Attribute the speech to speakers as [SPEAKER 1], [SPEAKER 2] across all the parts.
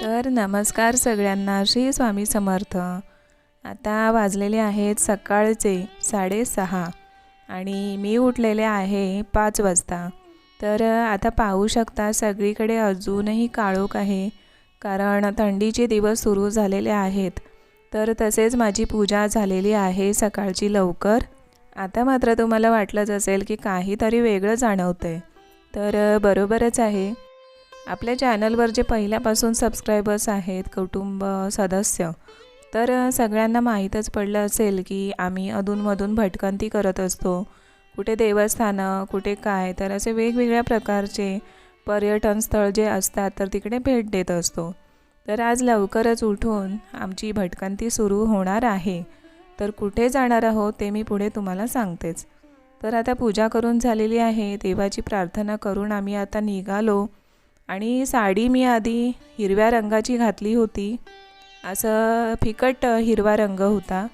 [SPEAKER 1] तर नमस्कार सगळ्यांना श्री स्वामी समर्थ. आता वाजलेले आहेत सकाळचे साडेसहा आणि मी उठलेले आहे पाच वाजता. तर आता पाहू शकता सगळीकडे अजूनही काळोख आहे कारण थंडीचे दिवस सुरू झालेले आहेत. तर तसेच माझी पूजा झालेली आहे सकाळची लवकर. आता मात्र तुम्हाला वाटलंच असेल की काहीतरी वेगळं जाणवतं आहे तर बरोबरच आहे. आपल्या चॅनलवर जे पहिल्यापासून सबस्क्रायबर्स आहेत कुटुंब सदस्य तर सगळ्यांना माहीतच पडलं असेल की आम्ही अधूनमधून भटकंती करत असतो. कुठे देवस्थानं कुठे काय तर असे वेगवेगळ्या प्रकारचे पर्यटन स्थळ जे असतात तर तिकडे भेट देत असतो. तर आज लवकरच उठून आमची भटकंती सुरू होणार आहे. तर कुठे जाणार आहोत ते मी पुढे तुम्हाला सांगतेच. तर आता पूजा करून झालेली आहे देवाची प्रार्थना करून आम्ही आता निघालो. आणि साडी मी आधी हिरव्या रंगाची घातली होती. असं फिकट हिरवा रंग होता.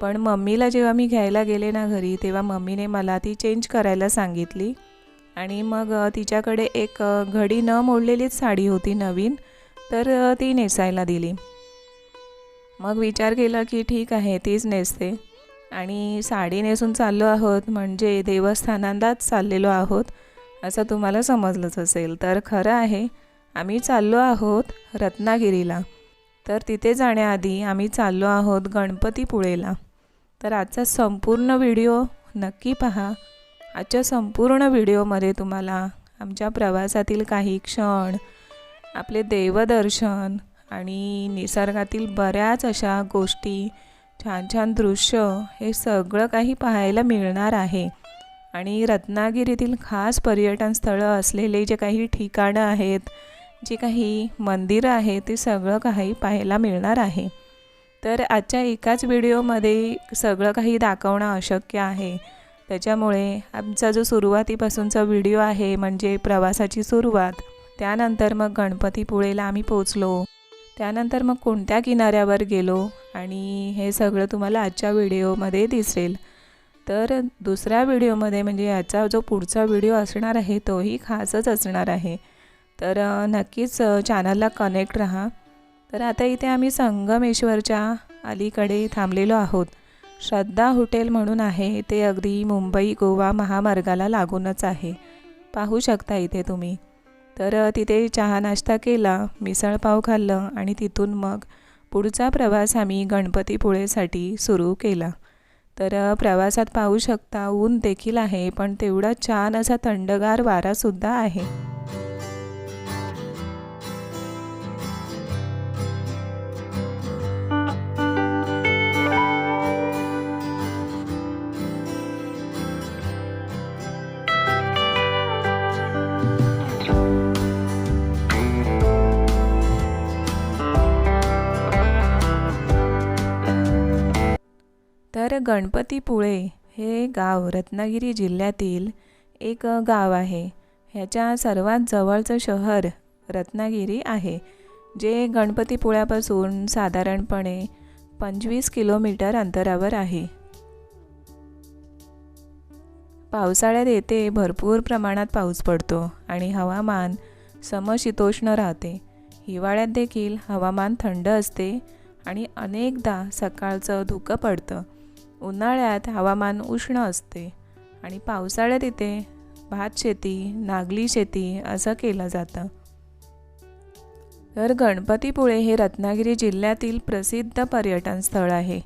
[SPEAKER 1] पण मम्मीला जेव्हा मी घ्यायला गेले ना घरी तेव्हा मम्मीने मला ती चेंज करायला सांगितली. आणि मग तिच्याकडे एक घडी न मोडलेलीच साडी होती नवीन तर ती नेसायला दिली. मग विचार केला की ठीक आहे तीच नेसते. आणि साडी नेसून चाललो आहोत म्हणजे देवस्थानांनाच चाललेलो आहोत. असं तुम्हाला समजलंच असेल. तर खरं आहे आम्ही चाललो आहोत रत्नागिरीला. तर तिथे जाण्याआधी आम्ही चाललो आहोत गणपतीपुळेला. तर आजचा संपूर्ण व्हिडिओ नक्की पहा. आजच्या संपूर्ण व्हिडिओमध्ये तुम्हाला आमच्या प्रवासातील काही क्षण आपले देवदर्शन आणि निसर्गातील बऱ्याच अशा गोष्टी छान छान दृश्य हे सगळं काही पाहायला मिळणार आहे. आणि रत्नागिरीतील खास पर्यटन स्थळं असलेले जे काही ठिकाणं आहेत जे काही मंदिरं आहेत ते सगळं काही पाहायला मिळणार आहे. तर आजच्या एकाच व्हिडिओमध्ये सगळं काही दाखवणं अशक्य आहे. त्याच्यामुळे आमचा जो सुरुवातीपासूनचा व्हिडिओ आहे म्हणजे प्रवासाची सुरुवात त्यानंतर मग गणपतीपुळेला आम्ही पोचलो. त्यानंतर मग कोणत्या किनाऱ्यावर गेलो आणि हे सगळं तुम्हाला आजच्या व्हिडिओमध्ये दिसेल. तर दुसऱ्या व्हिडिओमध्ये म्हणजे याचा जो पुढचा व्हिडिओ असणार आहे तोही खासच असणार आहे. तर नक्कीच चॅनलला कनेक्ट राहा. तर आता इथे आम्ही संगमेश्वरच्या अलीकडे थांबलेलो आहोत. श्रद्धा हॉटेल म्हणून आहे. ते अगदी मुंबई गोवा महामार्गाला लागूनच आहे. पाहू शकता इथे तुम्ही. तर तिथे चहा नाश्ता केला मिसळपाव खाल्लं आणि तिथून मग पुढचा प्रवास आम्ही गणपतीपुळेसाठी सुरू केला. तर प्रवासात पाहू शकता ऊन देखील आहे पण तेवढा छान असा थंडगार वारासुद्धा आहे. तर गणपतीपुळे हे गाव रत्नागिरी जिल्ह्यातील एक गाव आहे. ह्याच्या सर्वात जवळचं शहर रत्नागिरी आहे जे गणपतीपुळ्यापासून साधारणपणे पंचवीस किलोमीटर अंतरावर आहे. पावसाळ्यात येथे भरपूर प्रमाणात पाऊस पडतो आणि हवामान समशीतोष्ण राहते. हिवाळ्यात देखील हवामान थंड असते आणि अनेकदा सकाळचं धुकं पडतं. उन्हाळ्यात हवामान उष्ण असते आणि पावसाळ्यात इथे भात शेती नागली शेती असं केलं जातं. तर गणपतीपुळे हे रत्नागिरी जिल्ह्यातील प्रसिद्ध पर्यटन स्थळ आहे.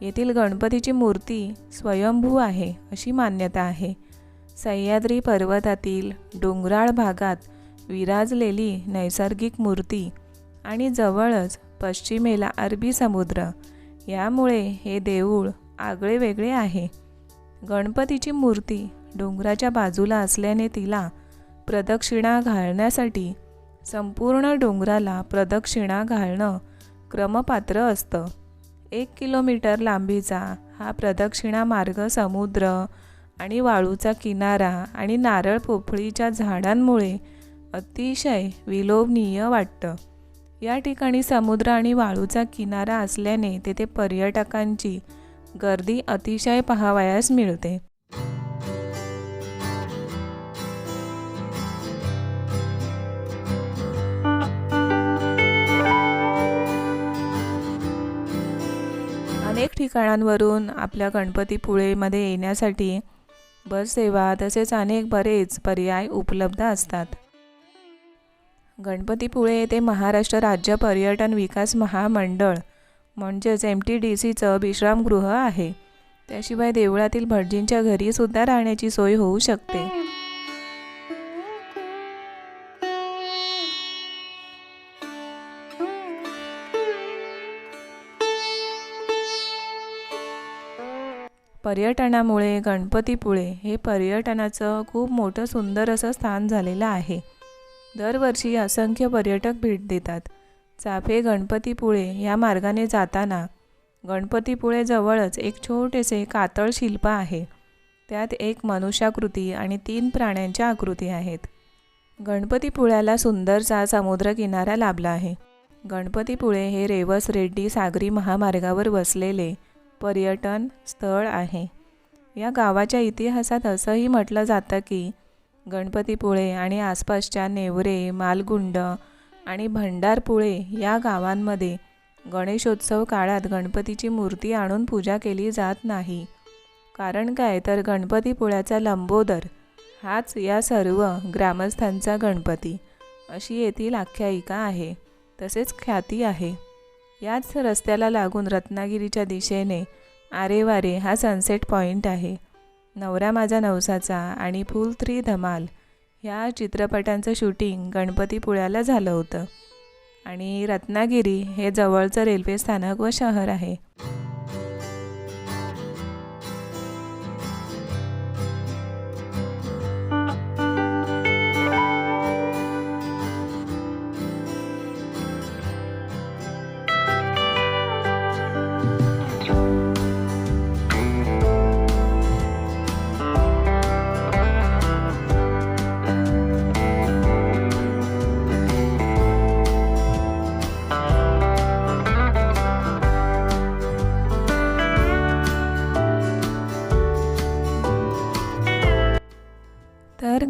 [SPEAKER 1] येथील गणपतीची मूर्ती स्वयंभू आहे अशी मान्यता आहे. सह्याद्री पर्वतातील डोंगराळ भागात विराजलेली नैसर्गिक मूर्ती आणि जवळच पश्चिमेला अरबी समुद्र यामुळे हे देऊळ आगळे वेगळे आहे. गणपतीची मूर्ती डोंगराच्या बाजूला असल्याने तिला प्रदक्षिणा घालण्यासाठी संपूर्ण डोंगराला प्रदक्षिणा घालणं क्रमपात्र असतं. एक किलोमीटर लांबीचा हा प्रदक्षिणा मार्ग समुद्र आणि वाळूचा किनारा आणि नारळ पोफळीच्या झाडांमुळे अतिशय विलोभनीय वाटतं. या ठिकाणी समुद्र आणि वाळूचा किनारा असल्याने तेथे पर्यटकांची गर्दी अतिशय पहावयास मिळते. अनेक ठिकाणांवरून आपल्या गणपतीपुळेमध्ये येण्यासाठी बससेवा तसेच अनेक बरेच पर्याय उपलब्ध असतात. गणपतीपुळे येथे महाराष्ट्र राज्य पर्यटन विकास महामंडळ म्हणजेच एम टी डी सीचं विश्रामगृह आहे. त्याशिवाय देवळातील भटजींच्या घरीसुद्धा राहण्याची सोय होऊ शकते. पर्यटनामुळे गणपतीपुळे हे पर्यटनाचं खूप मोठं सुंदर असं स्थान झालेलं आहे. दरवर्षी असंख्य पर्यटक भेट देतात. चाफे गणपतीपुळे या मार्गाने जाताना गणपतीपुळेजवळच एक छोटेसे कातळ शिल्प आहे. त्यात एक मनुष्याकृती आणि तीन प्राण्यांच्या आकृती आहेत. गणपतीपुळ्याला सुंदरसा समुद्रकिनारा लाभला आहे. गणपतीपुळे हे रेवस रेड्डी सागरी महामार्गावर वसलेले पर्यटन स्थळ आहे. या गावाच्या इतिहासात असंही म्हटलं जातं की गणपतीपुळे आणि आसपासच्या नेवरे मालगुंड आणि भंडारपुळे या गावांमध्ये गणेशोत्सव काळात गणपतीची मूर्ती आणून पूजा केली जात नाही. कारण काय? तर गणपतीपुळ्याचा लंबोदर हाच या सर्व ग्रामस्थांचा गणपती अशी येथील आख्यायिका आहे. तसेच ख्याती आहे. याच रस्त्याला लागून रत्नागिरीच्या दिशेने आरेवारे हा सनसेट पॉईंट आहे. नवरा माझा नवसाचा आणि फुल थ्री धमाल ह्या चित्रपटांचं शूटिंग गणपतीपुळ्याला झालं होतं. आणि रत्नागिरी हे जवळचं रेल्वे स्थानक व शहर आहे.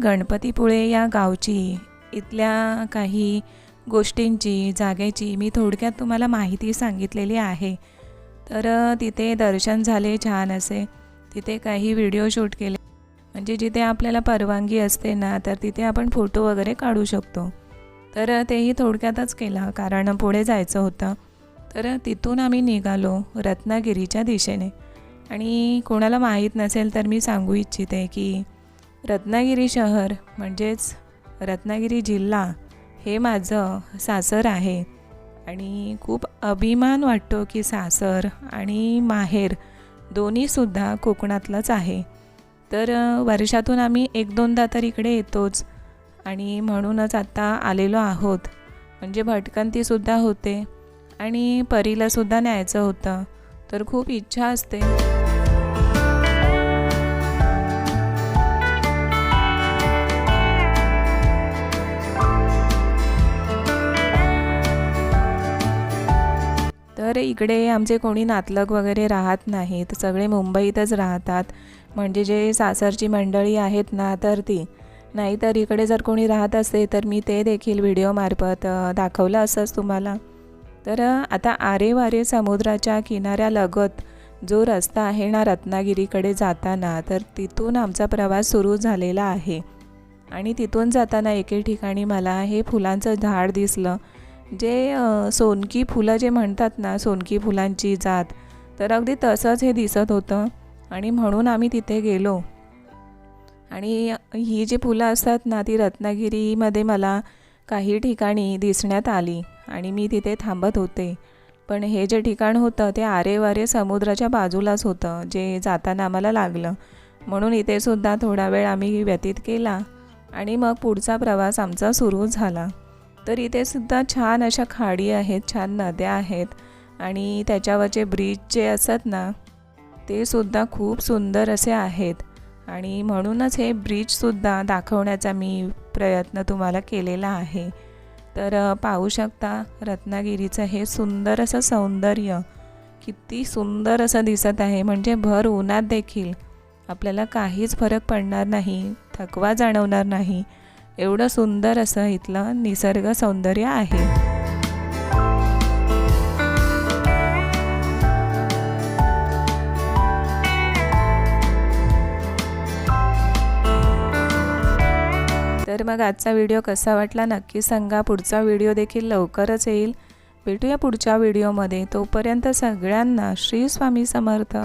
[SPEAKER 1] गणपतीपुळे या गावची इथल्या काही गोष्टींची जागेची मी थोडक्यात तुम्हाला माहिती सांगितलेली आहे. तर तिथे दर्शन झाले छान असे. तिथे काही व्हिडिओ शूट केले. म्हणजे जिथे आपल्याला परवानगी असते ना तर तिथे आपण फोटो वगैरे काढू शकतो. तर तेही थोडक्यातच केलं कारण पुढे जायचं होतं. तर तिथून आम्ही निघालो रत्नागिरीच्या दिशेने. आणि कोणाला माहीत नसेल तर मी सांगू इच्छिते की रत्नागिरी शहर म्हणजेच रत्नागिरी जिल्हा हे माझं सासर आहे. आणि खूप अभिमान वाटतो की सासर आणि माहेर दोन्हीसुद्धा कोकणातलंच आहे. तर वर्षातून आम्ही एक दोनदा तर इकडे येतोच. आणि म्हणूनच आत्ता आलेलो आहोत. म्हणजे भटकंतीसुद्धा होते आणि परीलासुद्धा न्यायचं होतं. तर खूप इच्छा असते. तर इकडे आमचे कोणी नातलग वगैरे राहत नाहीत. सगळे मुंबईतच राहतात. म्हणजे जे सासरची मंडळी आहेत ना तर ती. नाहीतर इकडे जर कोणी राहत असते तर मी ते देखील व्हिडिओमार्फत दाखवलं असंच तुम्हाला. तर आता आरे वारे समुद्राच्या किनाऱ्यालगत जो रस्ता आहे ना रत्नागिरीकडे जाताना तर तिथून आमचा प्रवास सुरू झालेला आहे. आणि तिथून जाताना एके ठिकाणी मला हे फुलांचं झाड दिसलं. जे सोनकी फुलं जे म्हणतात ना सोनकी फुलांची जात तर अगदी तसंच हे दिसत होतं आणि म्हणून आम्ही तिथे गेलो. आणि ही जी फुलं असतात ना ती रत्नागिरीमध्ये मला काही ठिकाणी दिसण्यात आली आणि मी तिथे थांबत होते. पण हे जे ठिकाण होतं ते आरेवारे समुद्राच्या बाजूलाच होतं जे जाताना आम्हाला लागलं. म्हणून इथे सुद्धा थोडा वेळ आम्ही व्यतीत केला आणि मग पुढचा प्रवास आमचा सुरू झाला. तर इथे सुद्धा छान अशा खाडी आहेत छान नद्या आहेत आणि त्याच्यावरचे ब्रिज जे असतात ना ते सुद्धा खूप सुंदर असे आहेत. आणि म्हणूनच हे ब्रिजसुद्धा दाखवण्याचा मी प्रयत्न तुम्हाला केलेला आहे. तर पाहू शकता रत्नागिरीचं हे सुंदर असं सौंदर्य किती सुंदर असं दिसत आहे. म्हणजे भर उन्हात देखील आपल्याला काहीच फरक पडणार नाही थकवा जाणवणार नाही. एवढं सुंदर असं इथलं निसर्ग सौंदर्य आहे. तर मग आजचा व्हिडिओ कसा वाटला नक्की सांगा. पुढचा व्हिडिओ देखील लवकरच येईल. भेटूया पुढच्या व्हिडिओमध्ये. तोपर्यंत सगळ्यांना श्री स्वामी समर्थ.